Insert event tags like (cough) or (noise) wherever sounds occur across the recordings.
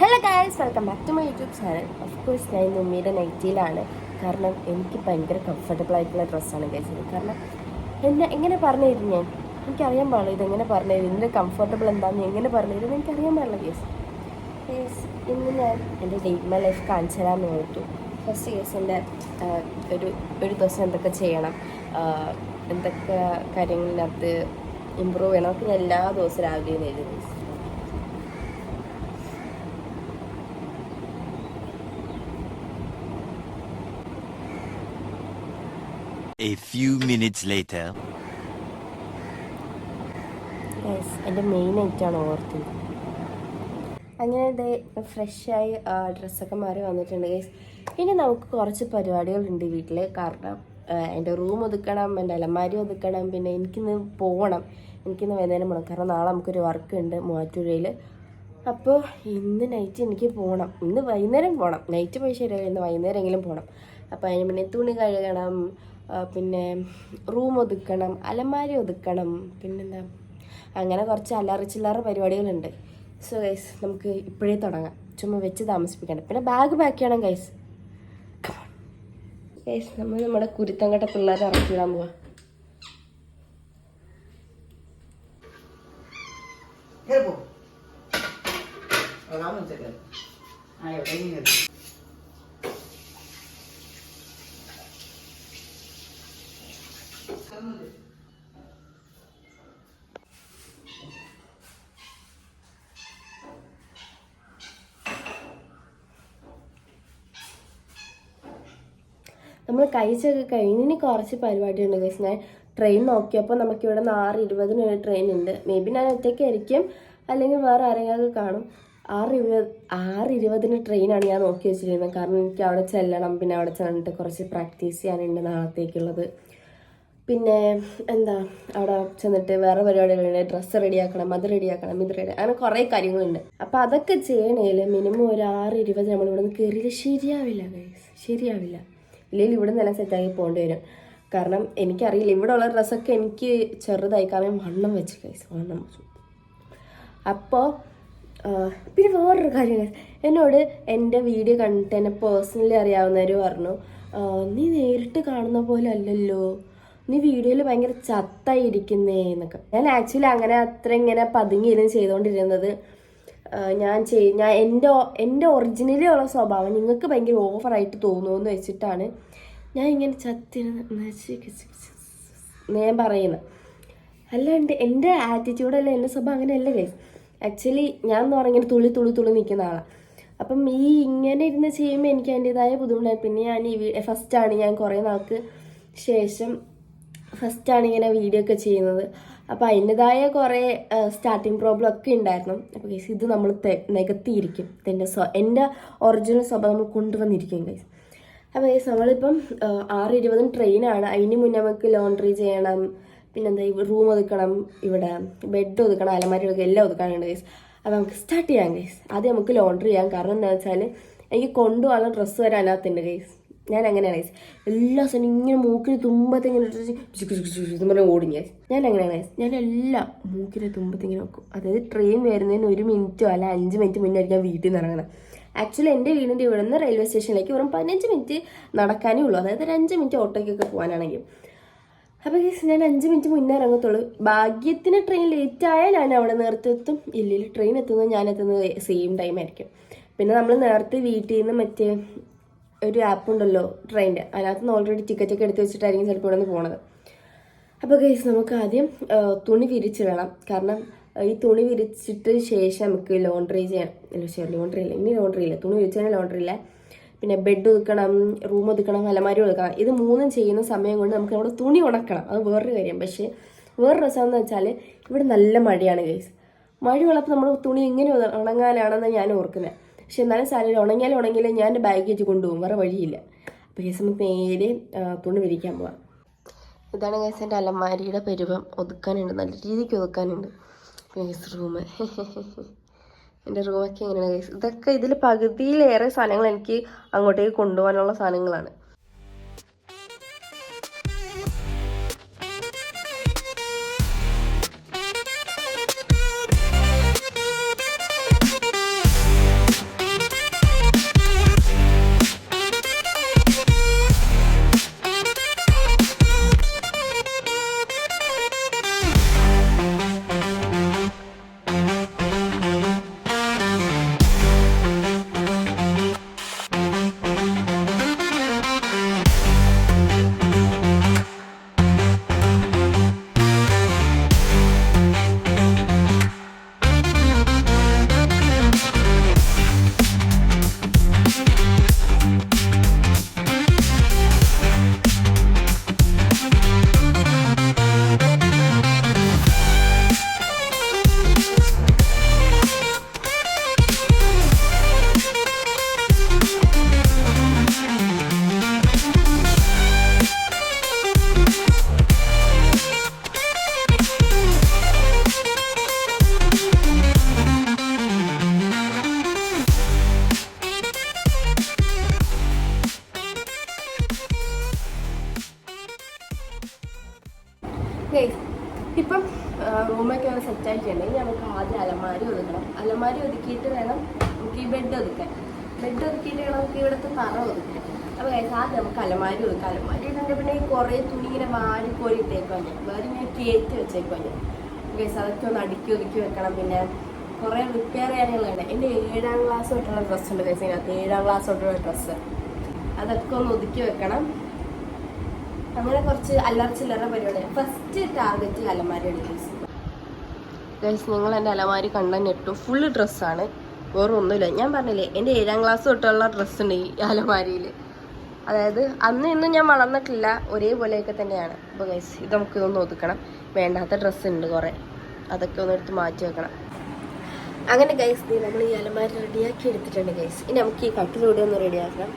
Hello guys welcome back to my YouTube channel of course ഞാൻ ഇന്ന് ഉമ്മയുടെ നൈറ്റിയിലാണ് കാരണം എനിക്ക് ഭയങ്കര കംഫർട്ടബിൾ ആയിട്ടുള്ള ഡ്രസ്സാണ് കഴിച്ചത് കാരണം എന്നെ എങ്ങനെ പറഞ്ഞു തരും ഞാൻ? എനിക്കറിയാൻ പാടില്ല ഇതെങ്ങനെ പറഞ്ഞു തരും ഇതിന്റെ കംഫർട്ടബിൾ എന്താണെന്ന് എങ്ങനെ പറഞ്ഞു തരും എനിക്കറിയാൻ പാടില്ല കേസ് കേസ് ഇന്ന് ഞാൻ എന്റെ ഡേറ്റ് മൈ ലൈഫ് കാണിച്ചു തരാമെന്ന് ഓർത്തു. ഫസ്റ്റ് കേസ് എന്റെ ഒരു ഒരു ദിവസം എന്തൊക്കെ ചെയ്യണം? എന്തൊക്കെ കാര്യങ്ങളിനകത്ത് ഇമ്പ്രൂവ് ചെയ്യണം. അവർക്ക് ഞാൻ എല്ലാ ദിവസവും രാവിലെ എഴുതി. Case A few minutes later. എന്റെ മെയിൻ ആയിട്ടാണ് ഓർത്തത് അങ്ങനെ ഇത് ഫ്രഷായി ഡ്രസ്സൊക്കെ മാറി വന്നിട്ടുണ്ട് ഗൈസ് ഇനി നമുക്ക് കുറച്ച് പരിപാടികളുണ്ട് വീട്ടിൽ കാരണം എന്റെ റൂം ഒതുക്കണം എന്റെ അലമാരി ഒതുക്കണം പിന്നെ എനിക്കിന്ന് പോകണം എനിക്കിന്ന് വൈകുന്നേരം പോകണം കാരണം നാളെ നമുക്കൊരു വർക്ക് ഉണ്ട് മൂവാറ്റുപുഴയിൽ അപ്പോൾ ഇന്ന് നൈറ്റ് എനിക്ക് പോകണം ഇന്ന് വൈകുന്നേരം പോകണം നൈറ്റ് പോയി ശരിയാവില്ല ഇന്ന് വൈകുന്നേരമെങ്കിലും പോകണം അപ്പോൾ അതിന് പിന്നെ തുണി കഴുകണം. പിന്നെ റൂം ഒതുക്കണം. അലമാരി ഒതുക്കണം. പിന്നെന്താ? അങ്ങനെ കുറച്ച് അല്ലറ ചില്ലറ പരിപാടികളുണ്ട്. സോ ഗൈസ് നമുക്ക് ഇപ്പോഴേ തുടങ്ങാം. ചുമ്മാ വെച്ച് താമസിപ്പിക്കണം പിന്നെ ബാഗ് പാക്ക് ചെയ്യണം ഗൈസ് ഗൈസ് നമ്മൾ നമ്മുടെ കുരുത്തങ്കട്ട പിള്ളേരെ പിള്ളേരെ ഇറക്കിയിടാൻ പോവാ. അതാന്ന് വെച്ചേക്കാം ആ എവിടെയെങ്കിലും നമ്മൾ കഴിച്ചൊക്കെ കഴിഞ്ഞ് ഇനി കുറച്ച് പരിപാടിയുണ്ട് ഗൈസ് ഞാൻ ട്രെയിൻ നോക്കിയപ്പോൾ നമുക്കിവിടെ നിന്ന് ആറ് ഇരുപതിന് ഒരു ട്രെയിൻ ഉണ്ട്. മേ ബി ഞാൻ ഒറ്റയ്ക്കായിരിക്കും അല്ലെങ്കിൽ വേറെ ആരെങ്കിലും കാണും. ആറ് ഇരുപത് ആറ് ട്രെയിനാണ് ഞാൻ നോക്കി വെച്ചിരുന്നത്. കാരണം എനിക്ക് അവിടെ ചെല്ലണം. പിന്നെ അവിടെ ചെന്നിട്ട് കുറച്ച് പ്രാക്ടീസ് ചെയ്യാനുണ്ട് നാളത്തേക്കുള്ളത്. പിന്നെ എന്താ? അവിടെ ചെന്നിട്ട് വേറെ പരിപാടികളുണ്ട്. ഡ്രസ്സ് റെഡിയാക്കണം അത് റെഡിയാക്കണം ഇത് റെഡി അങ്ങനെ കുറേ കാര്യങ്ങളുണ്ട്. അപ്പോൾ അതൊക്കെ ചെയ്യണേൽ മിനിമം ഒരു ആറ് ഇരുപത് നമ്മൾ ഇവിടെ നിന്ന് കയറിയില്ല ശരിയാവില്ല. ശരിയാവില്ല ഇല്ലെങ്കിൽ ഇവിടെ നിന്ന് സെറ്റാക്കി പോകേണ്ടി വരും. കാരണം എനിക്കറിയില്ല. ഇവിടെ ഉള്ള ഡ്രസ്സൊക്കെ എനിക്ക് ചെറുതായി. കാരണം വണ്ണം വെച്ച് ഗൈസ് വണ്ണം വെച്ചു. അപ്പോൾ പിന്നെ വേറൊരു കാര്യം എന്നോട് എന്റെ വീഡിയോ കണ്ടിട്ട് എന്നെ പേഴ്സണലി അറിയാവുന്നവർ പറഞ്ഞു നീ നേരിട്ട് കാണുന്ന പോലെ അല്ലല്ലോ നീ വീഡിയോയിൽ ഭയങ്കര ചത്തായിരിക്കുന്നേ എന്നൊക്കെ ഞാൻ ആക്ച്വലി അങ്ങനെ അത്ര ഇങ്ങനെ പതുങ്ങിയിരുന്നു ചെയ്തുകൊണ്ടിരുന്നത് ഞാൻ ചെയ് ഞാൻ എന്റെ എന്റെ ഒറിജിനലി ഉള്ള സ്വഭാവം നിങ്ങൾക്ക് ഭയങ്കര ഓവറായിട്ട് തോന്നുമെന്ന് വെച്ചിട്ടാണ് ഞാൻ ഇങ്ങനെ ചത്തിരുന്ന് ഞാൻ പറയുന്നത് അല്ലാണ്ട് എന്റെ ആറ്റിറ്റ്യൂഡല്ല എന്റെ സ്വഭാവം അങ്ങനെയല്ല ഗൈസ് ആക്ച്വലി ഞാൻ എന്ന് പറഞ്ഞാൽ ഇങ്ങനെ തുള്ളി തുള്ളി തുള്ളി നിൽക്കുന്ന ആളാണ് അപ്പം ഈ ഇങ്ങനെ ഇരുന്ന് ചെയ്യുമ്പോൾ എനിക്ക് അതിന്റെതായ ബുദ്ധിമുട്ടായി പിന്നെ ഞാൻ ഈ ഫസ്റ്റാണ് ഞാൻ കുറേ നാൾക്ക് ശേഷം ഫസ്റ്റാണ് ഇങ്ങനെ വീഡിയോ ഒക്കെ ചെയ്യുന്നത്. അപ്പോൾ അതിന്റെതായ കുറേ സ്റ്റാർട്ടിങ് പ്രോബ്ലം ഒക്കെ ഉണ്ടായിരുന്നു. അപ്പോൾ ഗൈസ് ഇത് നമ്മൾ നികത്തിയിരിക്കും. എന്റെ സ്വ എന്റെ ഒറിജിനൽ സ്വഭാവം നമ്മൾ കൊണ്ടുവന്നിരിക്കും ഗൈസ് അപ്പോൾ ഗൈസ് നമ്മളിപ്പം ആറ് ഇരുപതും ട്രെയിനാണ് അതിന് മുന്നേ നമുക്ക് ലോണ്ട്രി ചെയ്യണം. പിന്നെന്താ റൂം ഒതുക്കണം ഇവിടെ ബെഡ് ഒതുക്കണം അലമാരി ഒതുക്കണം എല്ലാം ഒതുക്കാനുണ്ട് ഗൈസ് അപ്പോൾ നമുക്ക് സ്റ്റാർട്ട് ചെയ്യാം ഗൈസ് ആദ്യം നമുക്ക് ലോണ്ടറി ചെയ്യാം. കാരണം എന്താ വെച്ചാൽ എനിക്ക് കൊണ്ടുപോകാനുള്ള ഡ്രസ്സ് വരെ അതിനകത്തുണ്ട് ഗൈസ് ഞാൻ അങ്ങനെയാണ് ഗൈസ് എല്ലാ സ്ഥലം ഇങ്ങനെ മൂക്കിന് തുമ്പത്ത് ഇങ്ങനെ ഇട്ടിട്ട് ചുക്ക് ചുക്ക് ചുക്ക് എന്ന് പറഞ്ഞ് ഓടും ഗൈസ് ഞാൻ അങ്ങനെയാണ് ഗൈസ് ഞാൻ എല്ലാം മൂക്കിന് തുമ്പത്ത് ഇങ്ങനെ അതായത് ട്രെയിൻ വരുന്നതിന് ഒരു മിനിറ്റോ അല്ല അഞ്ച് മിനിറ്റ് മുന്നേ ഞാൻ വീട്ടിൽ നിന്ന് ഇറങ്ങണം ആക്ച്വലി എന്റെ വീടിന്റെ ഇവിടെ നിന്ന് റെയിൽവേ സ്റ്റേഷനിലേക്ക് വെറും പതിനഞ്ച് മിനിറ്റ് നടക്കാനേ ഉള്ളൂ. അതായത് ഒരു അഞ്ച് മിനിറ്റ് ഓട്ടോയ്ക്കൊക്കെ പോകാനാണെങ്കിൽ. അപ്പോൾ ഗീസ് ഞാൻ അഞ്ച് മിനിറ്റ് മുന്നേ ഇറങ്ങത്തുള്ളൂ. ഭാഗ്യത്തിന് ട്രെയിൻ ലേറ്റ് ആയാൽ ഞാൻ അവിടെ നേരത്തെ എത്തും. ഇല്ലെങ്കിൽ ട്രെയിൻ എത്തുന്നത് ഞാൻ എത്തുന്നത് സെയിം ടൈം ആയിരിക്കും. പിന്നെ നമ്മൾ നേരത്തെ വീട്ടിൽ നിന്ന് മറ്റേ ഒരു ആപ്പ് ഉണ്ടല്ലോ ട്രെയിന്റെ അതിനകത്ത് നിന്ന് ഓൾറെഡി ടിക്കറ്റ് ഒക്കെ എടുത്ത് വെച്ചിട്ടായിരിക്കും ചിലപ്പോൾ ഇവിടെ നിന്ന് പോണത്. അപ്പോൾ ഗൈസ് നമുക്ക് ആദ്യം തുണി വിരിച്ചിടണം കാരണം ഈ തുണി വിരിച്ചിട്ട് ശേഷം നമുക്ക് ലോണ്ടറി ചെയ്യാം ലോണ്ടറി ഇല്ല ഇനി ലോണ്ടറി ഇല്ല. തുണി വിരിച്ചാൽ ലോണ്ടറി ഇല്ല. പിന്നെ ബെഡ് ഒതുക്കണം റൂം ഒതുക്കണം അലമാരി ഒതുക്കണം. ഇത് മൂന്നും ചെയ്യുന്ന സമയം കൊണ്ട് നമുക്ക് നമ്മുടെ തുണി ഉണക്കണം. അത് വേറൊരു കാര്യം. പക്ഷേ വേറൊരു എന്ന് വെച്ചാൽ ഇവിടെ നല്ല മഴയാണ് ഗൈസ് മഴ ഉള്ളപ്പോൾ നമ്മൾ തുണി എങ്ങനെ ഉണ- ഉണങ്ങാനാണെന്ന് ഞാൻ ഓർക്കുന്നത് പക്ഷെ എന്നാലും സാലറി ഉണങ്ങിയാലും ഉണങ്ങിയാലും ഞാൻ എന്റെ ബാഗേജ് കൊണ്ടുപോകും. വേറെ വഴിയില്ല. അപ്പോൾ ഗൈസ് നമുക്ക് നേരെ തുണി വിരിക്കാൻ പോവാം. ഇതാണ് ഗൈസ് എന്റെ അലമാരിയുടെ പരുവം. ഒതുക്കാനുണ്ട്. നല്ല രീതിക്ക് ഒതുക്കാനുണ്ട്. ഗൈസ് റൂം (laughs) എന്റെ റൂമൊക്കെ എങ്ങനെയാണ് ഇതൊക്കെ ഇതിൽ പകുതിയിലേറെ സാധനങ്ങൾ എനിക്ക് അങ്ങോട്ടേക്ക് കൊണ്ടുപോകാനുള്ള സാധനങ്ങളാണ്. നമുക്ക് ആദ്യം അലമാരി ഒതുക്കണം. അലമാരി ഒതുക്കിയിട്ട് വേണം നമുക്ക് ഈ ബെഡ് ഒതുക്കാൻ. ബെഡ് ഒതുക്കിയിട്ട് വേണം നമുക്ക് ഇവിടുത്തെ തറ ഒതുക്കാൻ. അപ്പോൾ കഴിച്ച് ആദ്യം നമുക്ക് അലമാരി ഒതുക്കാം. അലമാരി ഇടുന്നുണ്ട് പിന്നെ കുറേ തുണി ഇങ്ങനെ വാരി കോരി ഇട്ടേക്കുവാൻ ഞാൻ. വേറെ ഇങ്ങനെ കയറ്റി വെച്ചേക്കുവാൻ ഞാൻ. ഗൈസ് അതൊക്കെ ഒന്ന് അടുക്കി ഒതുക്കി വെക്കണം. പിന്നെ കുറേ റിപ്പയർ ചെയ്യാനുള്ളതാണ്. എന്റെ ഏഴാം ക്ലാസ് തൊട്ടുള്ള ഡ്രസ്സ് ഉണ്ട് ഗൈസ് ഇതിനകത്ത്. ഏഴാം ക്ലാസ് തൊട്ടുള്ള ഡ്രസ്സ് അതൊക്കെ ഒന്ന് ഒതുക്കി വെക്കണം. അങ്ങനെ കുറച്ച് അല്ലറ ചില്ലറ പരിപാടിയാണ് ഫസ്റ്റ് ടാർഗറ്റ് അലമാരിയാണ് ഗൈസ് ഗൈസ് നിങ്ങൾ എന്റെ അലമാരി കണ്ട നെട്ടു ഫുള്ള് ഡ്രസ്സാണ് വേറെ ഒന്നുമില്ല ഞാൻ പറഞ്ഞില്ലേ എന്റെ ഏഴാം ക്ലാസ് തൊട്ടുള്ള ഡ്രസ്സുണ്ട് ഈ അലമാരിയിൽ അതായത് അന്ന് ഇന്നും ഞാൻ വളർന്നിട്ടില്ല ഒരേപോലെയൊക്കെ തന്നെയാണ്. അപ്പോൾ ഗൈസ് ഇത് നമുക്ക് ഇതൊന്ന് ഒതുക്കണം. വേണ്ടാത്ത ഡ്രസ്സ് ഉണ്ട് കുറേ. അതൊക്കെ ഒന്ന് എടുത്ത് മാറ്റി വെക്കണം. അങ്ങനെ ഗൈസ് നമ്മൾ ഈ അലമാരി റെഡിയാക്കി എടുത്തിട്ടുണ്ട് ഗൈസ് ഇനി നമുക്ക് ഈ കട്ടിലൂടെ ഒന്ന് റെഡിയാക്കണം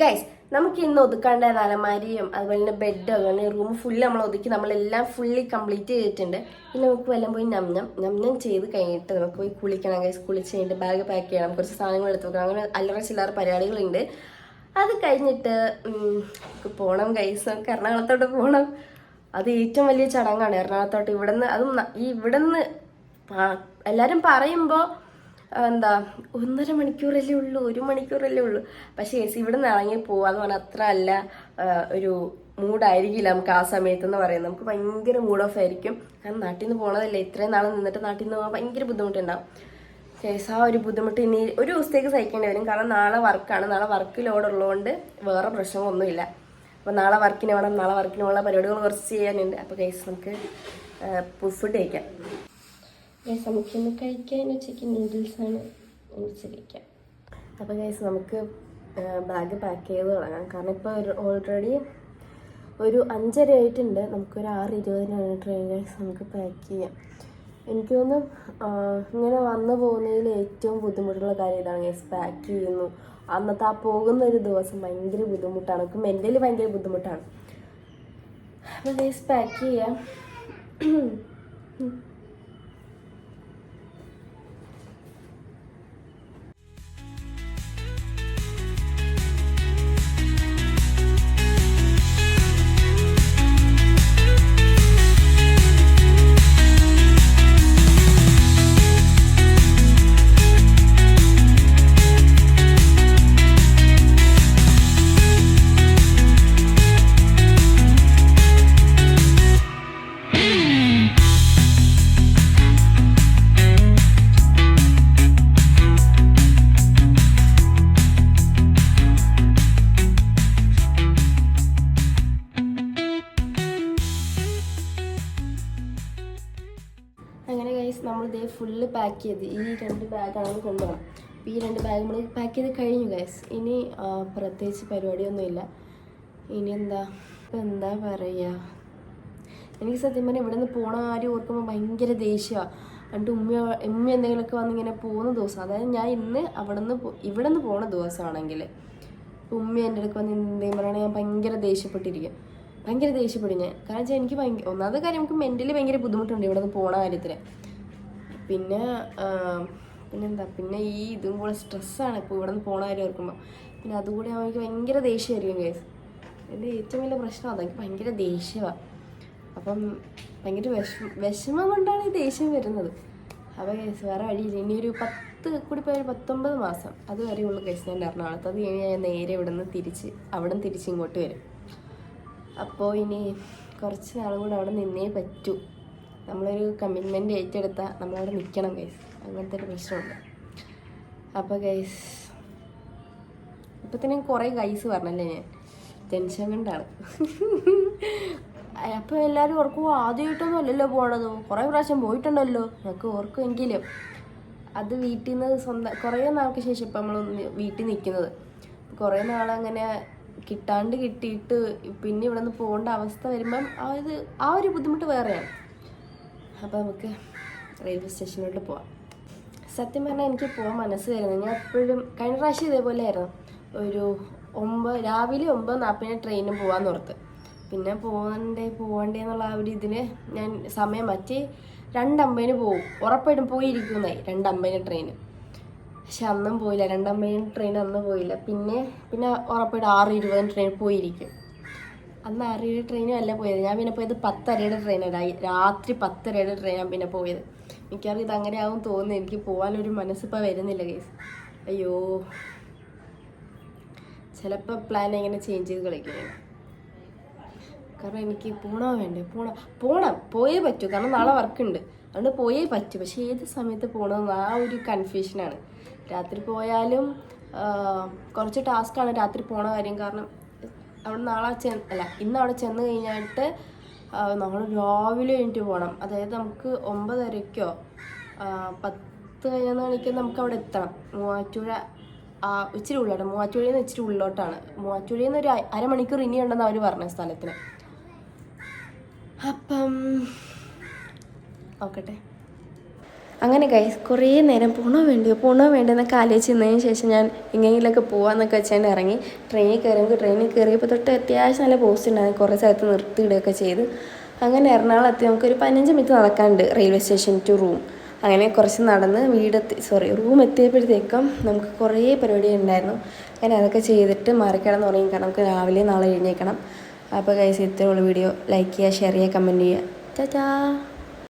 ഗൈസ് നമുക്ക് ഇന്ന് ഒതുക്കേണ്ട അലമാരിയും അതുപോലെ തന്നെ ബെഡ് അങ്ങനെ റൂം ഫുള്ള് നമ്മൾ ഒതുക്കി നമ്മളെല്ലാം ഫുള്ളി കംപ്ലീറ്റ് ചെയ്തിട്ടുണ്ട്. ഇനി നമുക്ക് വല്ലതും പോയി നമ്നം നമ്നം ചെയ്ത് കഴിഞ്ഞിട്ട് നമുക്ക് പോയി കുളിക്കണം ഗൈസ് കുളിച്ച് കഴിഞ്ഞിട്ട് ബാഗ് പാക്ക് ചെയ്യണം. കുറച്ച് സാധനങ്ങൾ എടുത്ത് വെക്കണം. അങ്ങനെ അല്ലറ ചില്ലറ പരിപാടികളുണ്ട്. അത് കഴിഞ്ഞിട്ട് പോകണം ഗൈസ് നമുക്ക് എറണാകുളത്തോട്ട് പോകണം അത് ഏറ്റവും വലിയ ചടങ്ങാണ്. എറണാകുളത്തോട്ട് ഇവിടുന്ന് അതും ഈ ഇവിടുന്ന് എല്ലാവരും പറയുമ്പോൾ എന്താ ഒന്നര മണിക്കൂറല്ലേ ഉള്ളൂ ഒരു മണിക്കൂറല്ലേ ഉള്ളൂ. പക്ഷേ സി ഇവിടെ നിന്ന് ഇറങ്ങി പോവാന്ന് പറഞ്ഞാൽ അത്ര അല്ല ഒരു മൂഡായിരിക്കില്ല നമുക്ക് ആ സമയത്ത് എന്ന് പറയുന്നത്. നമുക്ക് ഭയങ്കര മൂഡ് ഓഫ് ആയിരിക്കും. കാരണം നാട്ടിൽ നിന്ന് പോണതല്ലേ ഇത്രയും നാൾ നിന്നിട്ട് നാട്ടിൽ നിന്ന് പോകാൻ ഭയങ്കര ബുദ്ധിമുട്ടുണ്ടാവും. കേസ് ആ ഒരു ബുദ്ധിമുട്ട് ഇനി ഒരു ദിവസത്തേക്ക് സഹിക്കേണ്ടി വരും. കാരണം നാളെ വർക്കാണ്. നാളെ വർക്ക് ലോഡ് ഉള്ളതുകൊണ്ട് വേറെ പ്രശ്നമൊന്നുമില്ല അപ്പോൾ നാളെ വർക്കിന് വേണം നാളെ വർക്കിന് വേണം പരിപാടികൾ കുറച്ച് ചെയ്യാനുണ്ട്. അപ്പോൾ കേസ് നമുക്ക് ഫുഡ് കഴിക്കാം. ഗൈസ് നമുക്കിന്ന് കഴിക്കാൻ ഉച്ചയ്ക്ക് നൂഡിൽസാണ് കഴിക്കാം അപ്പോൾ ഗൈസ് നമുക്ക് ബാഗ് പാക്ക് ചെയ്ത് തുടങ്ങാം. കാരണം ഇപ്പോൾ ഒരു ഓൾറെഡി ഒരു അഞ്ചര ആയിട്ടുണ്ട്. നമുക്കൊരു ആറ് ഇരുപതിനാണ് ട്രെയിൻ ഗൈസ് നമുക്ക് പാക്ക് ചെയ്യാം. എനിക്ക് തോന്നുന്നു ആ, ഇങ്ങനെ വന്നു പോകുന്നതിൽ ഏറ്റവും ബുദ്ധിമുട്ടുള്ള കാര്യം ഇതാണ് ഗൈസ് പാക്ക് ചെയ്യുന്നു. അന്നത്തെ ആ പോകുന്ന ഒരു ദിവസം ഭയങ്കര ബുദ്ധിമുട്ടാണ്. നമുക്ക് മെന്റലി ഭയങ്കര ബുദ്ധിമുട്ടാണ്. അപ്പോൾ ഗൈസ് പാക്ക് ചെയ്യാം. നമ്മൾ ഇതേ ഫുള്ള് പാക്ക് ചെയ്ത് ഈ രണ്ട് ബാഗാണ് കൊണ്ടുപോകണം അപ്പോൾ ഈ രണ്ട് ബാഗ് നമ്മൾ പാക്ക് ചെയ്ത് കഴിഞ്ഞു ഗൈസ് ഇനി പ്രത്യേകിച്ച് പരിപാടിയൊന്നുമില്ല. ഇനി എന്താ ഇപ്പം എന്താ പറയുക എനിക്ക് സത്യം പറഞ്ഞാൽ ഇവിടെ നിന്ന് പോണ കാര്യം ഓർക്കുമ്പോൾ ഭയങ്കര ദേഷ്യമാണ് എന്നിട്ട് ഉമ്മ ഉമ്മ എന്തെങ്കിലുമൊക്കെ വന്ന് ഇങ്ങനെ പോകുന്ന ദിവസം അതായത് ഞാൻ ഇന്ന് അവിടെ നിന്ന് ഇവിടെ നിന്ന് പോണ ദിവസമാണെങ്കിൽ ഉമ്മ എന്റെ അടുക്ക് വന്ന് എന്തെങ്കിലും പറയണേ? ഞാൻ ഭയങ്കര ദേഷ്യപ്പെട്ടിരിക്കും. ഭയങ്കര ദേഷ്യപ്പെടും ഞാൻ. കാരണം വെച്ചാൽ എനിക്ക് ഭയങ്കര ഒന്നാമത്തെ കാര്യം നമുക്ക് മെന്റലി ഭയങ്കര ബുദ്ധിമുട്ടുണ്ട് ഇവിടെ നിന്ന് പോണ കാര്യത്തിൽ പിന്നെ പിന്നെന്താ പിന്നെ ഈ ഇതും കൂടെ സ്ട്രെസ്സാണ്. ഇപ്പോൾ ഇവിടെ നിന്ന് പോണ കാര്യം ഓർക്കുമ്പോൾ പിന്നെ അതുകൂടി എനിക്ക് ഭയങ്കര ദേഷ്യമായിരിക്കും കേസ് എന്റെ ഏറ്റവും വലിയ പ്രശ്നം അതാണ് എനിക്ക് ഭയങ്കര ദേഷ്യമാണ് അപ്പം ഭയങ്കര വിഷമം വിഷമം കൊണ്ടാണ് ഈ ദേഷ്യം വരുന്നത്. അപ്പോൾ കേസ് വേറെ വഴിയില്ല. ഇനി ഒരു പത്ത് കൂടി പോയ ഒരു പത്തൊമ്പത് മാസം. അത് വരെയുള്ള കേസ് ഞാൻ എറണാകുളത്ത്. അത് കഴിഞ്ഞ് ഞാൻ നേരെ ഇവിടെ നിന്ന് തിരിച്ച് അവിടെ നിന്ന് തിരിച്ച് ഇങ്ങോട്ട് വരും. അപ്പോൾ ഇനി കുറച്ച് നാൾ കൂടെ അവിടെ നിന്നേ പറ്റൂ. നമ്മളൊരു കമ്മിറ്റ്മെന്റ് ഏറ്റെടുത്താൽ നമ്മളവിടെ നിൽക്കണം ഗൈസ് അങ്ങനത്തെ ഒരു പ്രശ്നമുണ്ട്. അപ്പോൾ ഗൈസ് ഇപ്പത്തിനും കുറേ ഗൈസ് പറഞ്ഞല്ലേ ഞാൻ? ടെൻഷൻ കൊണ്ടാണ്. (laughs) അപ്പോൾ എല്ലാവരും ഓർക്കും "ഓ, ആദ്യമായിട്ടൊന്നും അല്ലല്ലോ പോണത്. കുറേ പ്രാവശ്യം പോയിട്ടുണ്ടല്ലോ. നമുക്ക് ഓർക്കുമെങ്കിലും. അത് വീട്ടിൽ നിന്ന് സ്വന്തം കുറേ നാൾക്ക് ശേഷം ഇപ്പം നമ്മൾ വീട്ടിൽ നിൽക്കുന്നത് കുറേ നാളങ്ങനെ കിട്ടാണ്ട് കിട്ടിയിട്ട് പിന്നെ ഇവിടെ നിന്ന് പോകേണ്ട അവസ്ഥ വരുമ്പം ആ ഒരു ആ ഒരു ബുദ്ധിമുട്ട് വേറെയാണ്. അപ്പോൾ നമുക്ക് റെയിൽവേ സ്റ്റേഷനിലോട്ട് പോവാം. സത്യം പറഞ്ഞാൽ എനിക്ക് പോകാൻ മനസ്സ് വരുന്നത് ഞാൻ എപ്പോഴും കഴിഞ്ഞ പ്രാവശ്യം ഇതേപോലെ ആയിരുന്നു. ഒരു ഒമ്പത് രാവിലെ ഒമ്പത് നാൽപ്പതിന് ട്രെയിനും പോകാമെന്ന് ഓർത്ത്. പിന്നെ പോകണ്ടേ പോകണ്ടേ എന്നുള്ള ആ ഒരു ഇതിന് ഞാൻ സമയം മാറ്റി രണ്ടമ്പതിന് പോകും ഉറപ്പായിട്ടും പോയിരിക്കുന്നതായി രണ്ടമ്പതിന് ട്രെയിൻ പക്ഷെ അന്നും പോയില്ല. രണ്ടമ്പതിന് ട്രെയിൻ അന്ന് പോയില്ല. പിന്നെ പിന്നെ ഉറപ്പായിട്ടും ആറ് ഇരുപതിന് ട്രെയിൻ പോയിരിക്കും. അന്ന് ആറരയുടെ ട്രെയിനും അല്ല പോയത്. ഞാൻ പിന്നെ പോയത് പത്തരയുടെ ട്രെയിനാണ് രാത്രി പത്തരയുടെ ട്രെയിനാണ് പിന്നെ പോയത്. മിക്കവാറും ഇത് അങ്ങനെ ആവും തോന്നുന്നു. എനിക്ക് പോകാനൊരു മനസ്സിപ്പോൾ വരുന്നില്ല കേസ് അയ്യോ. ചിലപ്പോൾ പ്ലാൻ എങ്ങനെ ചേഞ്ച് ചെയ്ത് കളിക്കും. കാരണം എനിക്ക് പോണോ വേണ്ടേ? പോണ? പോണം. പോയേ പറ്റൂ. കാരണം നാളെ വർക്ക് ഉണ്ട് അതുകൊണ്ട് പോയേ പറ്റൂ. പക്ഷേ ഏത് സമയത്ത് പോകണമെന്ന് ആ ഒരു കൺഫ്യൂഷനാണ് രാത്രി പോയാലും കുറച്ച് ടാസ്ക്കാണ് രാത്രി പോണ കാര്യം. കാരണം അവിടെ നാളെ ചെന്ന് അല്ല ഇന്ന് അവിടെ ചെന്ന് കഴിഞ്ഞിട്ട് നമ്മൾ രാവിലെ കഴിഞ്ഞിട്ട് പോകണം അതായത് നമുക്ക് ഒമ്പതരയ്ക്കോ പത്ത് പതിനൊന്ന് മണിക്ക് നമുക്ക് അവിടെ എത്തണം. മൂവാറ്റുഴ ആ ഇച്ചിരി ഉള്ളോട്ട് മൂവാറ്റുഴയിൽ നിന്ന് ഇച്ചിരി ഉള്ളോട്ടാണ് മൂവാറ്റുഴയിൽ നിന്ന് ഒരു അരമണിക്കൂർ ഇനിയുണ്ടെന്ന് അവർ പറഞ്ഞ സ്ഥലത്തിന്. അപ്പം നോക്കട്ടെ. അങ്ങനെ ഗൈസ് കുറേ നേരം പോണോ വേണ്ടിയോ പോണോ വേണ്ടിയോ എന്നൊക്കെ ആലോചിച്ചതിന് ശേഷം ഞാൻ എങ്ങനെയെങ്കിലുമൊക്കെ പോകാമെന്നൊക്കെ വെച്ചാണ്ട് ഇറങ്ങി. ട്രെയിനിൽ കയറിയപ്പോൾ ട്രെയിനിൽ കയറിയപ്പോൾ തൊട്ട് അത്യാവശ്യം നല്ല പോസ്റ്റ് ഉണ്ടായിരുന്നു കുറേ സ്ഥലത്ത് നിർത്തിയിടുകയൊക്കെ ചെയ്ത്. അങ്ങനെ എറണാകുളത്ത് നമുക്കൊരു പതിനഞ്ച് മിനിറ്റ് നടക്കാനുണ്ട് റെയിൽവേ സ്റ്റേഷൻ ടു റൂം അങ്ങനെ കുറച്ച് നടന്ന് വീടെത്തി സോറി റൂം എത്തിയപ്പോഴത്തേക്കും നമുക്ക് കുറേ പരിപാടി ഉണ്ടായിരുന്നു അങ്ങനെ അതൊക്കെ ചെയ്തിട്ട് മാറിക്കിടന്ന് തുടങ്ങി. കാരണം നമുക്ക് രാവിലെ നാളെ എഴുന്നേക്കണം അപ്പോൾ കഴിച്ച് ഇത്രയുള്ള വീഡിയോ ലൈക്ക് ചെയ്യുക ഷെയർ ചെയ്യുക കമന്റ് ചെയ്യുക. ചാ